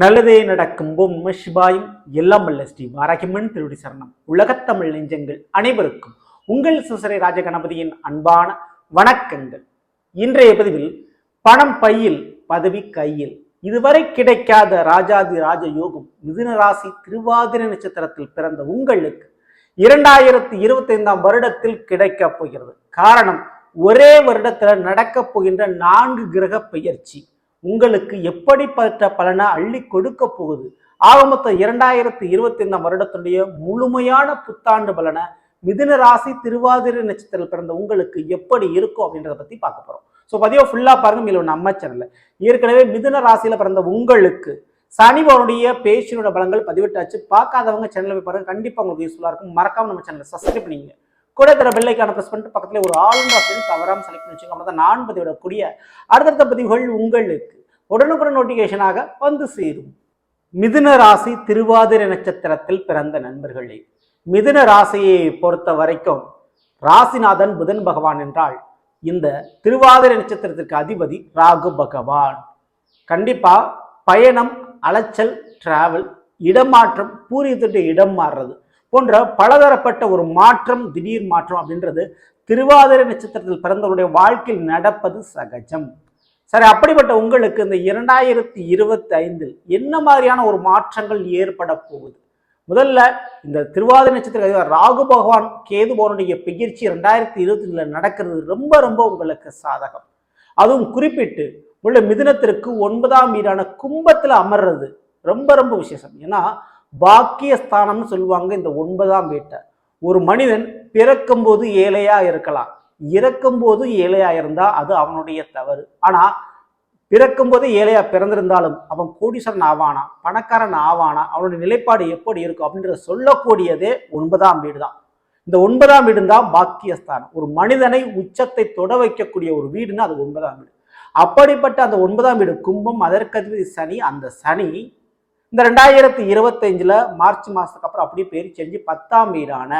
நல்லதே நடக்கும். ஓம் நம எல்லாம் வல்ல ஸ்ரீ வாராகிமன் திருடி சரணம். உலகத்தமிழ் நெஞ்சங்கள் அனைவருக்கும் உங்கள் சுசரை ராஜகணபதியின் அன்பான வணக்கங்கள். இன்றைய பதிவில் பணம் பையில் பதவி கையில். இதுவரை கிடைக்காத ராஜாதி ராஜ யோகம் மிதுன ராசி திருவாதிரை நட்சத்திரத்தில் பிறந்த உங்களுக்கு இரண்டாயிரத்தி இருபத்தி ஐந்தாம் வருடத்தில் கிடைக்கப் போகிறது. காரணம் ஒரே வருடத்தில் நடக்கப் போகின்ற நான்கு கிரக பெயர்ச்சி உங்களுக்கு எப்படிப்பட்ட பலனை அள்ளி கொடுக்க போகுது? ஆக மொத்தம் இரண்டாயிரத்தி இருபத்தி ஐந்தாம் வருடத்துடைய முழுமையான புத்தாண்டு பலனை மிதுன ராசி திருவாதிரை நட்சத்திரத்தில் பிறந்த உங்களுக்கு எப்படி இருக்கும் அப்படின்றத பத்தி பார்க்க போறோம். ஸோ பதிவை ஃபுல்லாக பாருங்க மேலும் நம்ம சேனல்ல ஏற்கனவே மிதுன ராசியில் பிறந்த உங்களுக்கு சனிவனுடைய பேச்சினோட பலங்கள் பதிவிட்டாச்சு. பார்க்காதவங்க சேனலில் போய் பாருங்க கண்டிப்பாக உங்களுக்கு யூஸ்ஃபுல்லாக இருக்கும். மறக்காம நம்ம சேனலை சப்ஸ்கிரைப் பண்ணிங்க கூட தர பெல்லைக்கான ப்ரெஸ் பண்ணிட்டு பக்கத்தில் ஒரு ஆளுநர் ஆப்ஷன் தவறாம செலக்ட் பண்ணி வச்சுக்கோங்க அப்பதான் நான் பதிவிடக்கூடிய அடுத்தடுத்த பதிவுகள் உங்களுக்கு உடனுக்குடன் நோட்டிஃபிகேஷனாக வந்து சேரும். மிதுன ராசி திருவாதிரை நட்சத்திரத்தில் பிறந்த நண்பர்களே மிதுன ராசியை பொறுத்த வரைக்கும் ராசிநாதன் புதன் பகவான் என்றால் இந்த திருவாதிரை நட்சத்திரத்திற்கு அதிபதி ராகு பகவான். கண்டிப்பா பயணம் அலைச்சல் டிராவல் இடமாற்றம் பூரியத்துடைய இடம் மாறுறது. போன்ற பலதரப்பட்ட ஒரு மாற்றம் திடீர் மாற்றம் அப்படின்றது திருவாதிரை நட்சத்திரத்தில் பிறந்தவருடைய வாழ்க்கையில் நடப்பது சகஜம். சரி அப்படிப்பட்ட உங்களுக்கு இந்த இரண்டாயிரத்தி இருபத்தி ஐந்தில் என்ன மாதிரியான ஒரு மாற்றங்கள் ஏற்பட போகுது? முதல்ல இந்த திருவாதிரை நட்சத்திர ராகு பகவான் கேது பகவானுடைய பயிற்சி ரெண்டாயிரத்தி இருபத்தி நடக்கிறது ரொம்ப ரொம்ப உங்களுக்கு சாதகம். அதுவும் குறிப்பிட்டு உள்ள மிதுனத்திற்கு ஒன்பதாம் வீடான கும்பத்தில் அமர்றது ரொம்ப ரொம்ப விசேஷம். ஏன்னா பாக்கியஸ்தானம்னு சொல்லுவாங்க இந்த ஒன்பதாம் வீட்டை. ஒரு மனிதன் பிறக்கும்போது ஏழையா இருக்கலாம். இறக்கும்போது ஏழையா இருந்தா அது அவனுடைய தவறு. ஆனா பிறக்கும்போது ஏழையா பிறந்திருந்தாலும் அவன் கோடீஸ்வரன் ஆவானா? பணக்காரன் ஆவானா? அவனுடைய நிலைப்பாடு எப்படி இருக்கும் அப்படின்றத சொல்லக்கூடியதே ஒன்பதாம் வீடு தான் இந்த ஒன்பதாம் வீடு தான் பாக்கியஸ்தானம். ஒரு மனிதனை உச்சத்தை தொட வைக்கக்கூடிய ஒரு வீடுன்னா அது ஒன்பதாம் வீடு. அப்படிப்பட்ட அந்த ஒன்பதாம் வீடு கும்பம் அதற்கதிபதி சனி அந்த சனி இந்த ரெண்டாயிரத்தி இருபத்தஞ்சில் மார்ச் மாதத்துக்கு அப்புறம் அப்படியே பேர் செஞ்சு பத்தாம் வீடான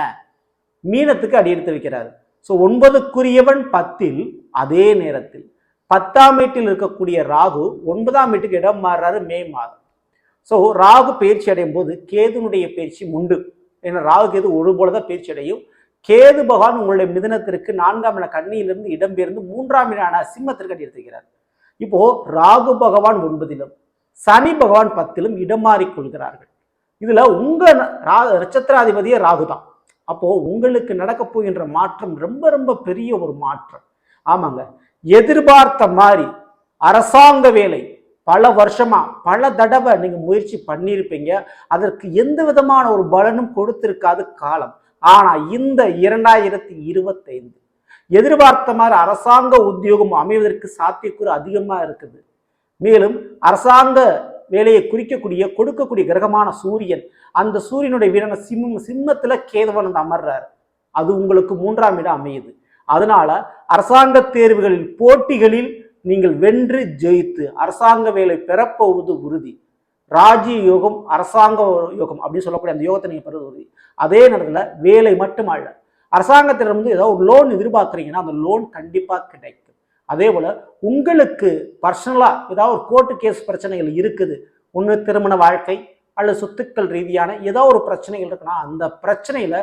மீனத்துக்கு அடி எடுத்து ஸோ ஒன்பதுக்குரியவன் பத்தில் அதே நேரத்தில் பத்தாம் வீட்டில் இருக்கக்கூடிய ராகு ஒன்பதாம் வீட்டுக்கு இடம் மாறுறாரு மே மாதம். ஸோ ராகு பயிற்சி அடையும் போது கேதுனுடைய பயிற்சி உண்டு. ஏன்னா ராகு கேது ஒரு போலதான் பயிற்சி அடையும். கேது பகவான் உங்களுடைய மிதனத்திற்கு நான்காம் இட கண்ணியிலிருந்து இடம்பெயர்ந்து மூன்றாம் இடான சிம்மத்திற்கு அடி எடுத்துக்கிறார் இப்போ ராகு பகவான் ஒன்பதிலும் சனி பகவான் பத்திலும் இடம் மாறிக்கொள்கிறார்கள் இதில் உங்கள் ரா நட்சத்திராதிபதியே ராகு தான் அப்போது உங்களுக்கு நடக்கப் போகின்ற மாற்றம் ரொம்ப ரொம்ப பெரிய ஒரு மாற்றம். ஆமாங்க. எதிர்பார்த்த மாதிரி அரசாங்க வேலை பல வருஷமாக பல தடவை நீங்கள் முயற்சி பண்ணியிருப்பீங்க. அதற்கு எந்த விதமான ஒரு பலனும் கொடுத்திருக்காது காலம். ஆனால் இந்த இரண்டாயிரத்தி இருபத்தைந்து எதிர்பார்த்த மாதிரி அரசாங்க உத்தியோகம் அமைவதற்கு சாத்தியக்கூறு அதிகமாக இருக்குது. மேலும் அரசாங்க வேலையை குறிக்கக்கூடிய கொடுக்கக்கூடிய கிரகமான சூரியன் அந்த சூரியனுடைய வீரனை சிம்மம் சிம்மத்துல கேதவன் வந்து அமர்றாரு. அது உங்களுக்கு மூன்றாம் இடம் அமையுது. அதனால அரசாங்க தேர்வுகளில் போட்டிகளில் நீங்கள் வென்று ஜெயித்து அரசாங்க வேலை பெறப்போவது உறுதி. ராஜ்ய யோகம் அரசாங்க யோகம் அப்படின்னு சொல்லக்கூடிய அந்த யோகத்தை நீங்கள் பெறுவது உறுதி. அதே நேரத்தில் வேலை மட்டுமல்ல அரசாங்கத்திலிருந்து ஏதாவது ஒரு லோன் எதிர்பார்க்குறீங்கன்னா அந்த லோன் கண்டிப்பாக கிடைக்கும். அதே போல் உங்களுக்கு பர்சனலாக ஏதாவது ஒரு கோர்ட்டு கேஸ் பிரச்சனைகள் இருக்குது. ஒன்று திருமண வாழ்க்கை அல்லது சொத்துக்கள் ரீதியான ஏதோ ஒரு பிரச்சனைகள் இருக்குன்னா அந்த பிரச்சனையில்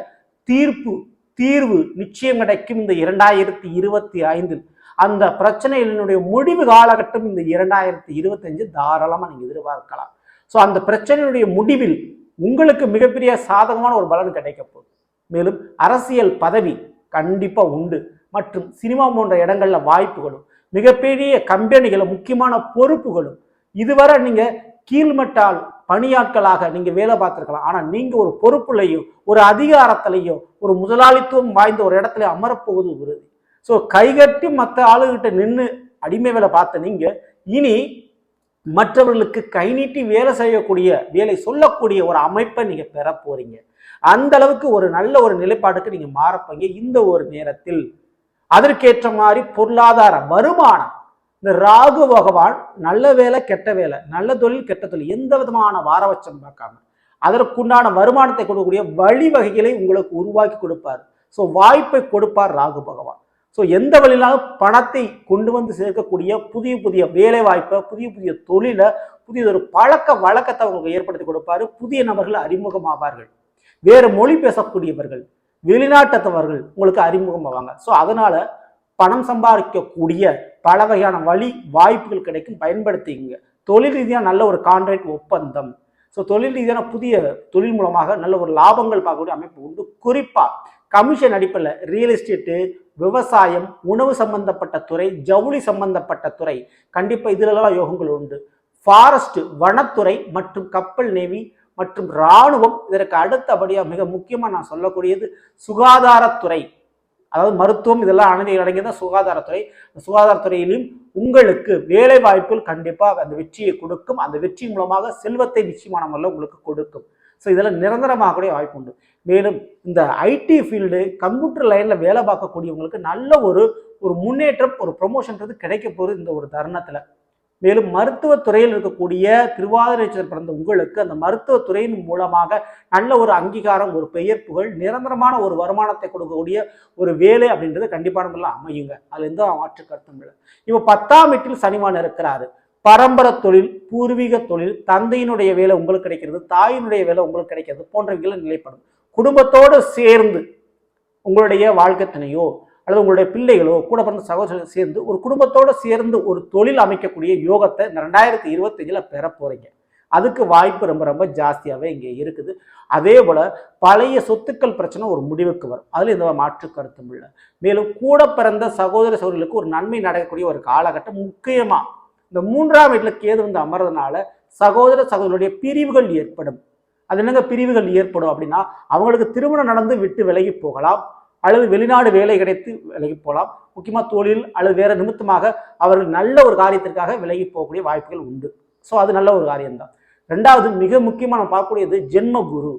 தீர்ப்பு தீர்வு நிச்சயம் கிடைக்கும் இந்த இரண்டாயிரத்தி இருபத்தி ஐந்தில். அந்த பிரச்சனைகளினுடைய முடிவு காலகட்டம் இந்த இரண்டாயிரத்தி இருபத்தஞ்சு தாராளமாக நீங்கள் எதிர்பார்க்கலாம். ஸோ அந்த பிரச்சனையினுடைய முடிவில் உங்களுக்கு மிகப்பெரிய சாதகமான ஒரு பலன் கிடைக்க போகுது. மேலும் அரசியல் பதவி கண்டிப்பாக உண்டு. மற்றும் சினிமா போன்ற இடங்களில் வாய்ப்புகளும் மிகப்பெரிய கம்பெனிகளும் முக்கியமான பொறுப்புகளும். இதுவரை நீங்கள் கீழ்மட்டால் பணியாட்களாக நீங்கள் வேலை பார்த்துருக்கலாம். ஆனால் நீங்கள் ஒரு பொறுப்புலையும் ஒரு அதிகாரத்திலையும் ஒரு முதலாளித்துவம் வாய்ந்த ஒரு இடத்துல அமரப்போவது உறுதி. ஸோ கைகட்டி மற்ற ஆளுகிட்ட நின்று அடிமை வேலை பார்த்த நீங்கள் இனி மற்றவர்களுக்கு கை நீட்டி வேலை செய்யக்கூடிய வேலை சொல்லக்கூடிய ஒரு அமைப்பை நீங்கள் பெற போறீங்க அந்த அளவுக்கு ஒரு நல்ல ஒரு நிலைப்பாட்டுக்கு நீங்கள் மாறப்போங்க இந்த ஒரு நேரத்தில் அதற்கேற்ற மாதிரி பொருளாதார வருமானம். இந்த ராகு பகவான் நல்ல வேலை கெட்ட வேலை நல்ல தொழில் கெட்ட தொழில் எந்த விதமான வாரவச்சம் பார்க்காம அதற்குண்டான வருமானத்தை கொடுக்கக்கூடிய வழிவகைகளை உங்களுக்கு உருவாக்கி கொடுப்பார். ஸோ வாய்ப்பை கொடுப்பார் ராகு பகவான். ஸோ எந்த வழியிலும் பணத்தை கொண்டு வந்து சேர்க்கக்கூடிய புதிய புதிய வேலை வாய்ப்பை புதிய புதிய தொழிலை புதிய ஒரு பழக்க வழக்கத்தை அவங்களுக்கு ஏற்படுத்தி கொடுப்பாரு. புதிய நபர்கள் அறிமுகமாவார்கள். வேறு மொழி பேசக்கூடியவர்கள் வெளிநாட்டத்தவர்கள் உங்களுக்கு அறிமுகமாவாங்க ஸோ அதனால பணம் சம்பாதிக்கக்கூடிய பல வகையான வழி வாய்ப்புகள் கிடைக்கும். பயன்படுத்திங்க தொழில் ரீதியாக நல்ல ஒரு கான்ட்ராக்ட் ஒப்பந்தம். ஸோ தொழில் ரீதியான புதிய தொழில் மூலமாக நல்ல ஒரு லாபங்கள் பார்க்கக்கூடிய அமைப்பு உண்டு. குறிப்பாக கமிஷன் அடிப்பில் ரியல் எஸ்டேட்டு விவசாயம் உணவு சம்பந்தப்பட்ட துறை ஜவுளி சம்பந்தப்பட்ட துறை. கண்டிப்பாக இதிலெல்லாம் யோகங்கள் உண்டு. ஃபாரஸ்ட் வனத்துறை மற்றும் கப்பல் நேவி மற்றும் இராணுவம் இதற்கு அடுத்தபடியாக மிக முக்கியமாக நான் சொல்லக்கூடியது சுகாதாரத்துறை. அதாவது மருத்துவம் இதெல்லாம் அனைத்து அடங்கியதான் சுகாதாரத்துறை. சுகாதாரத்துறையிலும் உங்களுக்கு வேலை வாய்ப்பில் கண்டிப்பாக அந்த வெற்றியை கொடுக்கும். அந்த வெற்றி மூலமாக செல்வத்தை நிச்சயமான முறையில் உங்களுக்கு கொடுக்கும். ஸோ இதில் நிரந்தரமாகக்கூடிய வாய்ப்பு உண்டு. மேலும் இந்த ஐடி ஃபீல்டு கம்ப்யூட்டர் லைனில் வேலை பார்க்கக்கூடியவங்களுக்கு நல்ல ஒரு ஒரு முன்னேற்றம் ஒரு ப்ரொமோஷன்றது கிடைக்க போகுது இந்த ஒரு தருணத்தில். மேலும் மருத்துவத்துறையில் இருக்கக்கூடிய திருவாதிரைச்சர் பிறந்த உங்களுக்கு அந்த மருத்துவத்துறையின் மூலமாக நல்ல ஒரு அங்கீகாரம் ஒரு பெயர் புகழ் நிரந்தரமான ஒரு வருமானத்தை கொடுக்கக்கூடிய ஒரு வேலை அப்படின்றது கண்டிப்பான முறையில் அமையுங்க. அதுல எந்த மாற்று கருத்தும் இல்லை இப்போ பத்தாம் வீட்டில் சனிமான் இருக்கிறாரு. பரம்பரை தொழில் பூர்வீக தொழில் தந்தையினுடைய வேலை உங்களுக்கு கிடைக்கிறது தாயினுடைய வேலை உங்களுக்கு கிடைக்கிறது போன்றவைகளை நிலைப்படும் குடும்பத்தோடு சேர்ந்து உங்களுடைய வாழ்க்கை துணையோ அல்லது உங்களுடைய பிள்ளைகளோ கூட பிறந்த சகோதரர்கள் சேர்ந்து ஒரு குடும்பத்தோடு சேர்ந்து ஒரு தொழில் அமைக்கக்கூடிய யோகத்தை இந்த ரெண்டாயிரத்தி இருபத்தஞ்சில் பெற போறீங்க. அதுக்கு வாய்ப்பு ரொம்ப ரொம்ப ஜாஸ்தியாகவே இங்கே இருக்குது. அதே போல் பழைய சொத்துக்கள் பிரச்சனை ஒரு முடிவுக்கு வரும். அதில் எந்த மாற்று கருத்தும் இல்லை. மேலும் கூட பிறந்த சகோதர சகோதரிகளுக்கு ஒரு நன்மை நடக்கக்கூடிய ஒரு காலகட்டம் முக்கியமாக இந்த மூன்றாம் வீட்டில் கேது வந்து அமர்றதுனால சகோதர சகோதரருடைய பிரிவுகள் ஏற்படும். அது என்னங்க பிரிவுகள் ஏற்படும் அப்படின்னா அவங்களுக்கு திருமணம் நடந்து விட்டு விலகி போகலாம். அல்லது வெளிநாடு வேலை கிடைத்து விலகி போகலாம். முக்கியமாக தொழில் அல்லது வேற நிமித்தமாக அவர்கள் நல்ல ஒரு காரியத்திற்காக விலகி போகக்கூடிய வாய்ப்புகள் உண்டு. ஸோ அது நல்ல ஒரு காரியம்தான். ரெண்டாவது மிக முக்கியமாக நம்ம பார்க்கக்கூடியது ஜென்ம குரு.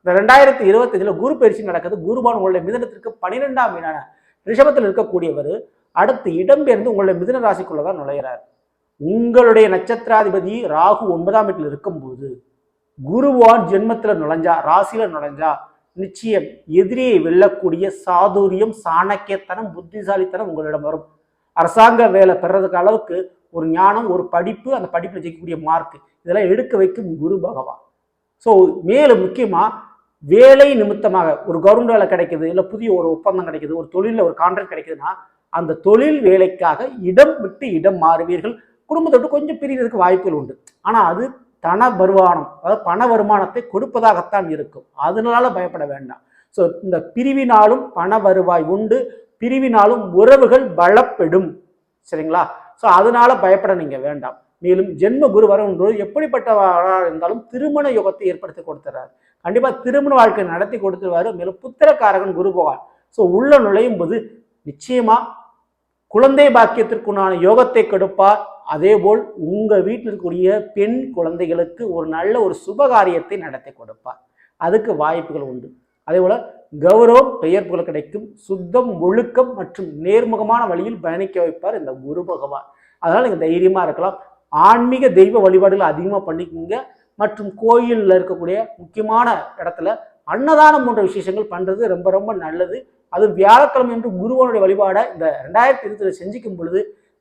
இந்த ரெண்டாயிரத்தி இருபத்தஞ்சில் குரு பயிற்சி நடக்குது. குருபான் உங்களுடைய மிதனத்திற்கு பன்னிரெண்டாம் மீனான ரிஷபத்தில் இருக்கக்கூடியவர் அடுத்து இடம்பெயர்ந்து உங்களுடைய மிதன ராசிக்குள்ள தான் நுழைகிறார் உங்களுடைய நட்சத்திராதிபதி ராகு ஒன்பதாம் வீட்டில் இருக்கும்போது குருவான் ஜென்மத்தில் நுழைஞ்சா ராசியில் நுழைஞ்சா நிச்சயம் எதிரியை வெல்லக்கூடிய சாதுரியம் சாணக்கியத்தனம் புத்திசாலித்தனம் உங்களிடம் வரும். அரசாங்க வேலை பெறதுக்கு அளவுக்கு ஒரு ஞானம் ஒரு படிப்பு அந்த படிப்பில் ஜெயிக்கக்கூடிய மார்க் இதெல்லாம் எடுக்க வைக்கும் குரு பகவான். ஸோ மேலும் முக்கியமாக வேலை நிமித்தமாக ஒரு கவர்மெண்ட் வேலை கிடைக்குது இல்லை புதிய ஒரு ஒப்பந்தம் கிடைக்குது ஒரு தொழிலில் ஒரு கான்ட்ராக்ட் கிடைக்குதுன்னா அந்த தொழில் வேலைக்காக இடம் விட்டு இடம் மாறுவீர்கள். குடும்பத்தை விட்டு கொஞ்சம் பிரிவதற்கு வாய்ப்புகள் உண்டு. ஆனால் அது தன வருமானம் அதாவது பண வருமானத்தை கொடுப்பதாகத்தான் இருக்கும். அதனால பயப்பட வேண்டாம். ஸோ இந்த பிரிவினாலும் பண வருவாய் உண்டு பிரிவினாலும் உறவுகள் பலப்பெடும் சரிங்களா? ஸோ அதனால பயப்பட நீங்க வேண்டாம். மேலும் ஜென்ம குரு வரும்போது எப்படிப்பட்டவராக இருந்தாலும் திருமண யோகத்தை ஏற்படுத்தி கொடுத்துறாரு. கண்டிப்பா திருமண வாழ்க்கை நடத்தி கொடுத்துருவாரு. மேலும் புத்திரக்காரகன் குரு போவார். ஸோ உள்ள நுழையும் போது நிச்சயமா குழந்தை பாக்கியத்திற்குண்டான யோகத்தை கொடுப்பார். அதேபோல் உங்கள் வீட்டில் இருக்கக்கூடிய பெண் குழந்தைகளுக்கு ஒரு நல்ல ஒரு சுபகாரியத்தை நடத்தி கொடுப்பார். அதுக்கு வாய்ப்புகள் உண்டு. அதேபோல் கௌரவம் பெயர் புகழ் கிடைக்கும். சுத்தம் ஒழுக்கம் மற்றும் நேர்முகமான வழியில் பயணிக்க வைப்பார் இந்த குரு பகவான். அதனால் நீங்கள் தைரியமாக இருக்கலாம். ஆன்மீக தெய்வ வழிபாடுகள் அதிகமாக பண்ணிக்கோங்க. மற்றும் கோயிலில் இருக்கக்கூடிய முக்கியமான இடத்துல அன்னதானம் போன்ற விசேஷங்கள் பண்ணுறது ரொம்ப ரொம்ப நல்லது. அது வியாழக்கிழமை என்று குருவனுடைய வழிபாடை இந்த ரெண்டாயிரத்தி இருபத்தில் செஞ்சிக்கும் பொழுது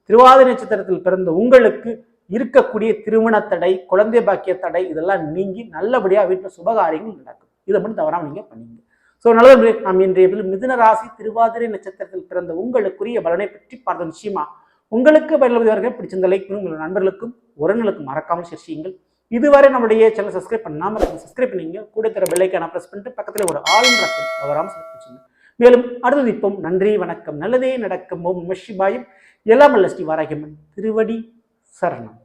திருவாதிரை நட்சத்திரத்தில் பிறந்த உங்களுக்கு இருக்கக்கூடிய திருமண தடை குழந்தை பாக்கிய தடை இதெல்லாம் நீங்கி நல்லபடியாக வீட்டில் சுபகாரியங்கள் நடக்கும். இதை மட்டும் தவறாமல் நீங்கள் பண்ணீங்க. ஸோ நல்லது நாம் இன்றைய மிதுன ராசி திருவாதிரை நட்சத்திரத்தில் பிறந்த உங்களுக்குரிய பலனை பற்றி பார்த்த நிச்சயமா உங்களுக்கு பயனுள்ளவர்கள் பிடிச்சிருந்த லைக் பண்ணி உங்கள் நண்பர்களுக்கும் உறவினர்களுக்கும் மறக்காமல் ஷேர் செய்யுங்கள். இதுவரை நம்முடைய சேனல் சப்ஸ்கிரைப் பண்ணாமல் சப்ஸ்கிரைப் பண்ணீங்க. கூட தர பெல்லைக்கான ப்ரெஸ் பண்ணிட்டு பக்கத்தில் ஒரு ஆளும் தவறாமல் மேலும் அடுத்தது இப்போ நன்றி வணக்கம். நல்லதே நடக்கும். ஓம் நம எல்லாமல்ல ஸ்ரீ வாராகியம்மன் திருவடி சரணம்.